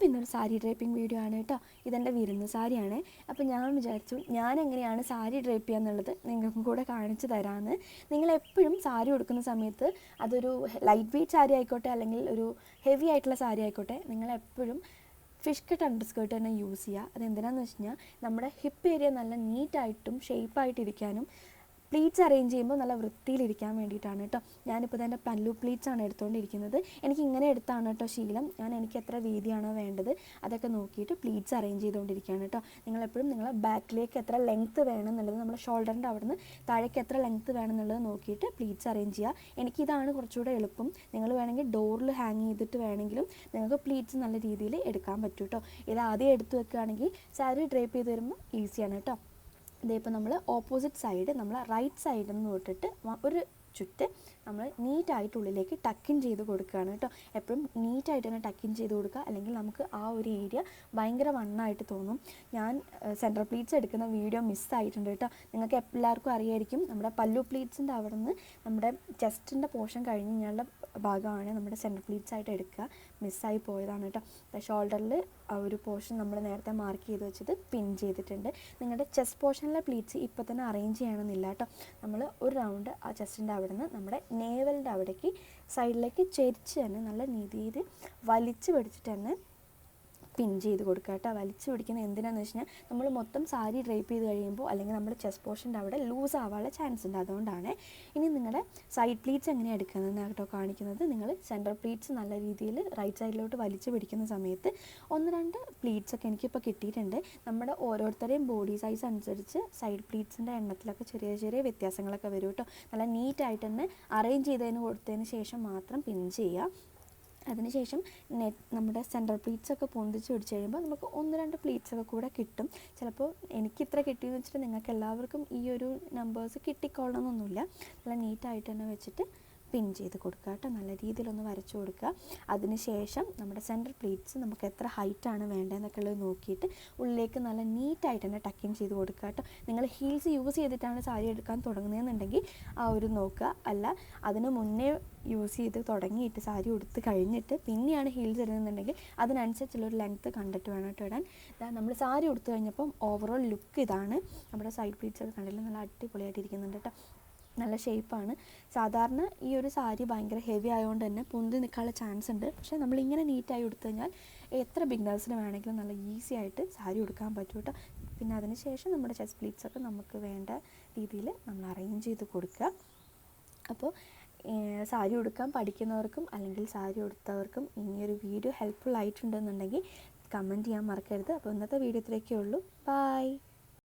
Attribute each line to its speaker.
Speaker 1: അപ്പോൾ ഇന്നൊരു sari draping video ആണ് കേട്ടോ. ഇതെന്റെ വിരുന്ന് സാരിയാണ്. അപ്പോൾ ഞാൻ വിചാരിച്ചു ഞാൻ എങ്ങനെയാണ് സാരി ഡ്രേപ്പ് ചെയ്യുക എന്നുള്ളത് നിങ്ങൾക്കും കൂടെ കാണിച്ചു തരാമെന്ന് നിങ്ങൾ എപ്പോഴും സാരി ഉടുക്കുന്ന സമയത്ത് അതൊരു ലൈറ്റ് വെയ്റ്റ് സാരി ആയിക്കോട്ടെ അല്ലെങ്കിൽ ഒരു ഹെവി ആയിട്ടുള്ള സാരി ആയിക്കോട്ടെ നിങ്ങൾ എപ്പോഴും ഫിഷ് കട്ട് അണ്ടർ സ്കേർട്ട് തന്നെ യൂസ് ചെയ്യുക. അതെന്തിനാണെന്ന് വെച്ച് കഴിഞ്ഞാൽ നമ്മുടെ ഹിപ്പ് ഏരിയ നല്ല നീറ്റായിട്ടും ഷേപ്പായിട്ടിരിക്കാനും പ്ലീറ്റ്സ് അറേഞ്ച് ചെയ്യുമ്പോൾ നല്ല വൃത്തിയിലിരിക്കാൻ വേണ്ടിയിട്ടാണ് കേട്ടോ. ഞാനിപ്പോൾ തന്നെ പല്ലു പ്ലീറ്റ്സ് ആണ് എടുത്തുകൊണ്ടിരിക്കുന്നത് എനിക്ക് ഇങ്ങനെ എടുത്താണ് കേട്ടോ ശീലം. ഞാൻ എനിക്ക് എത്ര വീതിയാണോ വേണ്ടത് അതൊക്കെ നോക്കിയിട്ട് പ്ലീറ്റ്സ് അറേഞ്ച് ചെയ്തുകൊണ്ടിരിക്കുകയാണ് കേട്ടോ. നിങ്ങളെപ്പോഴും നിങ്ങളെ ബാക്കിലേക്ക് എത്ര ലെങ്ത്ത് വേണം എന്നുള്ളത് നമ്മുടെ ഷോൾഡറിന്റെ അവിടുന്ന് താഴേക്ക് എത്ര ലെങ്ത്ത് വേണം എന്നുള്ളത് നോക്കിയിട്ട് പ്ലീറ്റ്സ് അറേഞ്ച് ചെയ്യുക. എനിക്കിതാണ് കുറച്ചുകൂടെ എളുപ്പം. നിങ്ങൾ വേണമെങ്കിൽ ഡോറിൽ ഹാങ് ചെയ്തിട്ട് വേണമെങ്കിലും നിങ്ങൾക്ക് പ്ലീറ്റ്സ് നല്ല രീതിയിൽ എടുക്കാൻ പറ്റും കേട്ടോ. ഇത് ആദ്യം എടുത്തു വെക്കുകയാണെങ്കിൽ സാരി ഡ്രേപ്പ് ചെയ്ത് വരുമ്പോൾ ഈസിയാണ് കേട്ടോ. ഇതിപ്പോൾ നമ്മൾ ഓപ്പോസിറ്റ് സൈഡ് നമ്മൾ റൈറ്റ് സൈഡിൽ നിന്ന് തൊട്ടിട്ട് ഒരു ചുറ്റ് നമ്മൾ നീറ്റായിട്ട് ഉള്ളിലേക്ക് ടക്കിൻ ചെയ്ത് കൊടുക്കുകയാണ് കേട്ടോ. എപ്പോഴും നീറ്റായിട്ട് തന്നെ ടക്കിൻ ചെയ്ത് കൊടുക്കുക. അല്ലെങ്കിൽ നമുക്ക് ആ ഒരു ഏരിയ ഭയങ്കര വണ്ണായിട്ട് തോന്നും. ഞാൻ സെൻട്രൽ പ്ലീറ്റ്സ് എടുക്കുന്ന വീഡിയോ മിസ്സായിട്ടുണ്ട് കേട്ടോ. നിങ്ങൾക്ക് എല്ലാവർക്കും അറിയായിരിക്കും. നമ്മുടെ പല്ലു പ്ലീറ്റ്സിന്റെ അവിടെ നിന്ന് നമ്മുടെ ചെസ്റ്റിന്റെ പോർഷൻ കഴിഞ്ഞ് കഴിഞ്ഞാലുള്ള ഭാഗമാണ് നമ്മുടെ സെൻട്രൽ പ്ലീറ്റ്സ് ആയിട്ട് എടുക്കുക. മിസ്സായി പോയതാണ് കേട്ടോ. ഷോൾഡറിൽ ആ ഒരു പോർഷൻ നമ്മൾ നേരത്തെ മാർക്ക് ചെയ്ത് വെച്ചത് പിൻ ചെയ്തിട്ടുണ്ട്. നിങ്ങളുടെ ചെസ്റ്റ് പോർഷനിലെ പ്ലീറ്റ്സ് ഇപ്പോൾ തന്നെ അറേഞ്ച് ചെയ്യണമെന്നില്ല കേട്ടോ. നമ്മൾ ഒരു റൗണ്ട് ആ ചെസ്റ്റിന്റെ അവിടെ നിന്ന് നമ്മുടെ നേവലിന്റെ അവിടേക്ക് സൈഡിലേക്ക് ചെരിച്ച് തന്നെ നല്ല രീതിയിൽ വലിച്ച് പിടിച്ചിട്ട് തന്നെ പിൻ ചെയ്ത് കൊടുക്കുക കേട്ടോ. വലിച്ചു പിടിക്കുന്നത് എന്തിനാന്ന് വെച്ച് കഴിഞ്ഞാൽ നമ്മൾ മൊത്തം സാരി ഡ്രേപ്പ് ചെയ്ത് കഴിയുമ്പോൾ അല്ലെങ്കിൽ നമ്മുടെ ചെസ്റ്റ് പോർഷന്റെ അവിടെ ലൂസ് ആവാനുള്ള ചാൻസ് ഉണ്ട്. അതുകൊണ്ടാണ് ഇനി നിങ്ങളുടെ സൈഡ് പ്ലീറ്റ്സ് എങ്ങനെ എടുക്കുന്നതെന്ന് കേട്ടോ കാണിക്കുന്നത്. നിങ്ങൾ സെന്റർ പ്ലീറ്റ്സ് നല്ല രീതിയിൽ റൈറ്റ് സൈഡിലോട്ട് വലിച്ചു പിടിക്കുന്ന സമയത്ത് ഒന്ന് രണ്ട് പ്ലീറ്റ്സ് ഒക്കെ എനിക്കിപ്പോൾ കിട്ടിയിട്ടുണ്ട്. നമ്മുടെ ഓരോരുത്തരെയും ബോഡി സൈസ് അനുസരിച്ച് സൈഡ് പ്ലീറ്റ്സിന്റെ എണ്ണത്തിലൊക്കെ ചെറിയ ചെറിയ വ്യത്യാസങ്ങളൊക്കെ വരും കേട്ടോ. നല്ല നീറ്റായിട്ട് തന്നെ അറേഞ്ച് ചെയ്തതിന് കൊടുത്തതിന് ശേഷം മാത്രം പിൻ ചെയ്യുക. അതിനുശേഷം നമ്മുടെ സെൻട്രൽ പ്ലീറ്റ്സ് ഒക്കെ പൊന്തിച്ച് പിടിച്ച് കഴിയുമ്പോൾ നമുക്ക് ഒന്ന് രണ്ട് പ്ലീറ്റ്സ് ഒക്കെ കൂടെ കിട്ടും. ചിലപ്പോൾ എനിക്ക് ഇത്ര കിട്ടിയെന്ന് വെച്ചിട്ട് നിങ്ങൾക്ക് എല്ലാവർക്കും ഈ ഒരു നമ്പേഴ്സ് കിട്ടിക്കൊള്ളണമെന്നൊന്നുമില്ല നല്ല നീറ്റായിട്ട് തന്നെ വെച്ചിട്ട് പിൻ ചെയ്ത് കൊടുക്കുക കേട്ടോ. നല്ല രീതിയിലൊന്ന് വരച്ചു കൊടുക്കുക. അതിനുശേഷം നമ്മുടെ സെൻട്രൽ പ്ലീറ്റ്സ് നമുക്ക് എത്ര ഹൈറ്റാണ് വേണ്ടതെന്നൊക്കെ ഉള്ളത് നോക്കിയിട്ട് ഉള്ളിലേക്ക് നല്ല നീറ്റായിട്ട് തന്നെ ടക്കിങ് ചെയ്ത് കൊടുക്കുക കേട്ടോ. നിങ്ങൾ ഹീൽസ് യൂസ് ചെയ്തിട്ടാണ് സാരി എടുക്കാൻ തുടങ്ങുന്നതെന്നുണ്ടെങ്കിൽ ആ ഒരു നോക്കുക. അല്ല അതിന് മുന്നേ യൂസ് ചെയ്ത് തുടങ്ങിയിട്ട് സാരി ഉടുത്ത് കഴിഞ്ഞിട്ട് പിന്നെയാണ് ഹീൽസ് ഇടുന്നുണ്ടെങ്കിൽ അതിനനുസരിച്ചുള്ള ഒരു ലെങ്ത്ത് കണ്ടിട്ട് വേണം കേട്ടോ ഇടാൻ. നമ്മൾ സാരി ഉടുത്ത് കഴിഞ്ഞപ്പം ഓവറോൾ ലുക്ക് ഇതാണ്. നമ്മുടെ സൈഡ് പ്ലീറ്റ്സ് ഒക്കെ കണ്ടില്ല? നല്ല അടിപൊളിയായിട്ട് ഇരിക്കുന്നുണ്ട് കേട്ടോ. നല്ല ഷേപ്പാണ് സാധാരണ ഈ ഒരു സാരി ഭയങ്കര ഹെവി ആയതുകൊണ്ട് തന്നെ പൊന്തി നിൽക്കാനുള്ള ചാൻസ് ഉണ്ട്. പക്ഷേ നമ്മൾ നമ്മളിങ്ങനെ നീറ്റായി എടുത്തു കഴിഞ്ഞാൽ എത്ര ബിഗ്നേഴ്സിന് വേണമെങ്കിലും നല്ല ഈസി ആയിട്ട് സാരി ഉടുക്കാൻ പറ്റും കേട്ടോ. പിന്നെ അതിന് ശേഷം നമ്മുടെ ചെസ്റ്റ് പ്ലീറ്റ്സ് ഒക്കെ നമുക്ക് വേണ്ട രീതിയിൽ നമ്മൾ അറേഞ്ച് ചെയ്ത് കൊടുക്കുക. അപ്പോൾ സാരി ഉടുക്കാൻ പഠിക്കുന്നവർക്കും അല്ലെങ്കിൽ സാരി ഉടുത്തവർക്കും ഇനിയൊരു വീഡിയോ ഹെൽപ്ഫുൾ ആയിട്ടുണ്ടെന്നുണ്ടെങ്കിൽ കമന്റ് ചെയ്യാൻ മറക്കരുത്. അപ്പോൾ ഇന്നത്തെ വീഡിയോ ഇത്രയൊക്കെ ഉള്ളൂ. ബൈ